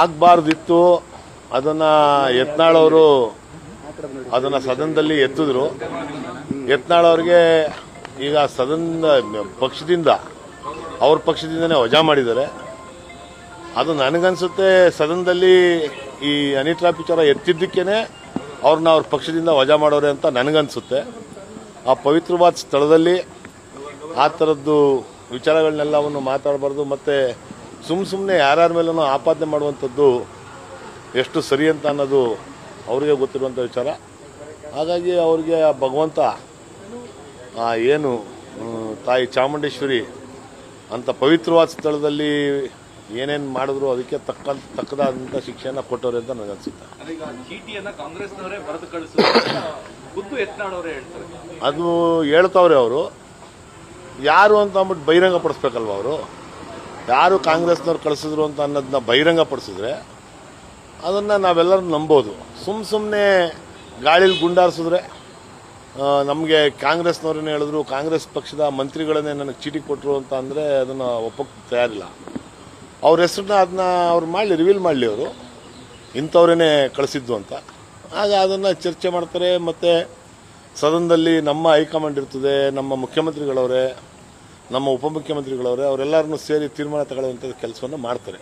ಆಗಬಾರ್ದಿತ್ತು ಅದನ್ನು ಯತ್ನಾಳವರು ಅದನ್ನು ಸದನದಲ್ಲಿ ಎತ್ತಿದ್ರು. ಯತ್ನಾಳ್ ಅವ್ರಿಗೆ ಈಗ ಸದನದ ಪಕ್ಷದಿಂದ, ಅವ್ರ ಪಕ್ಷದಿಂದನೇ ವಜಾ ಮಾಡಿದ್ದಾರೆ. ಅದು ನನಗನ್ಸುತ್ತೆ ಸದನದಲ್ಲಿ ಈ ಅನಿಟ್ರಾ ವಿಚಾರ ಎತ್ತಿದ್ದಕ್ಕೇನೆ ಅವ್ರನ್ನ ಅವ್ರ ಪಕ್ಷದಿಂದ ವಜಾ ಮಾಡೋರೆ ಅಂತ ನನಗನ್ಸುತ್ತೆ. ಆ ಪವಿತ್ರವಾದ ಸ್ಥಳದಲ್ಲಿ ಆ ಥರದ್ದು ವಿಚಾರಗಳನ್ನೆಲ್ಲವನ್ನು ಮಾತಾಡಬಾರ್ದು, ಮತ್ತು ಸುಮ್ಮ ಸುಮ್ಮನೆ ಯಾರ್ಯಾರ ಮೇಲೂ ಆಪಾದನೆ ಮಾಡುವಂಥದ್ದು ಎಷ್ಟು ಸರಿ ಅಂತ ಅನ್ನೋದು ಅವರಿಗೆ ಗೊತ್ತಿರುವಂಥ ವಿಚಾರ. ಹಾಗಾಗಿ ಅವರಿಗೆ ಆ ಭಗವಂತ ಏನು ತಾಯಿ ಚಾಮುಂಡೇಶ್ವರಿ ಅಂಥ ಪವಿತ್ರವಾದ ಸ್ಥಳದಲ್ಲಿ ಏನೇನು ಮಾಡಿದ್ರು ಅದಕ್ಕೆ ತಕ್ಕ ತಕ್ಕದಾದಂಥ ಶಿಕ್ಷೆಯನ್ನು ಕೊಟ್ಟವ್ರೆ ಅಂತ ನನಗೆ ಅನಿಸುತ್ತೆ. ಅದು ಹೇಳ್ತಾವ್ರೆ ಅವರು. ಯಾರು ಅಂತ ಅಂದ್ಬಿಟ್ಟು ಬಹಿರಂಗ ಪಡಿಸ್ಬೇಕಲ್ವ ಅವರು? ಯಾರು ಕಾಂಗ್ರೆಸ್ನವ್ರು ಕಳಿಸಿದ್ರು ಅಂತ ಅನ್ನೋದನ್ನ ಬಹಿರಂಗ ಪಡಿಸಿದ್ರೆ ಅದನ್ನು ನಾವೆಲ್ಲರೂ ನಂಬೋದು. ಸುಮ್ಮ ಸುಮ್ಮನೆ ಗಾಳಿಲಿ ಗುಂಡಾರಿಸಿದ್ರೆ ನಮಗೆ ಕಾಂಗ್ರೆಸ್ನವ್ರೇ ಹೇಳಿದ್ರು, ಕಾಂಗ್ರೆಸ್ ಪಕ್ಷದ ಮಂತ್ರಿಗಳನ್ನೇ ನನಗೆ ಚೀಟಿ ಕೊಟ್ಟರು ಅಂತ ಅಂದರೆ ಅದನ್ನು ಒಪ್ಪಕ್ಕೆ ತಯಾರಿಲ್ಲ. ಅವ್ರ ಹೆಸ್ರನ್ನ ಅದನ್ನ ಅವ್ರು ಮಾಡಲಿ ರಿವೀಲ್ ಮಾಡಲಿ ಅವರು. ಇಂಥವ್ರೇ ಕಳಿಸಿದ್ದು ಅಂತ. ಆಗ ಅದನ್ನು ಚರ್ಚೆ ಮಾಡ್ತಾರೆ, ಮತ್ತು ಸದನದಲ್ಲಿ ನಮ್ಮ ಹೈಕಮಾಂಡ್ ಇರ್ತದೆ, ನಮ್ಮ ಮುಖ್ಯಮಂತ್ರಿಗಳವರೇ ನಮ್ಮ ಉಪಮುಖ್ಯಮಂತ್ರಿಗಳವರೇ ಅವರೆಲ್ಲರನ್ನೂ ಸೇರಿ ತೀರ್ಮಾನ ತಗೊಳ್ಳುವಂಥ ಕೆಲಸವನ್ನು ಮಾಡ್ತಾರೆ.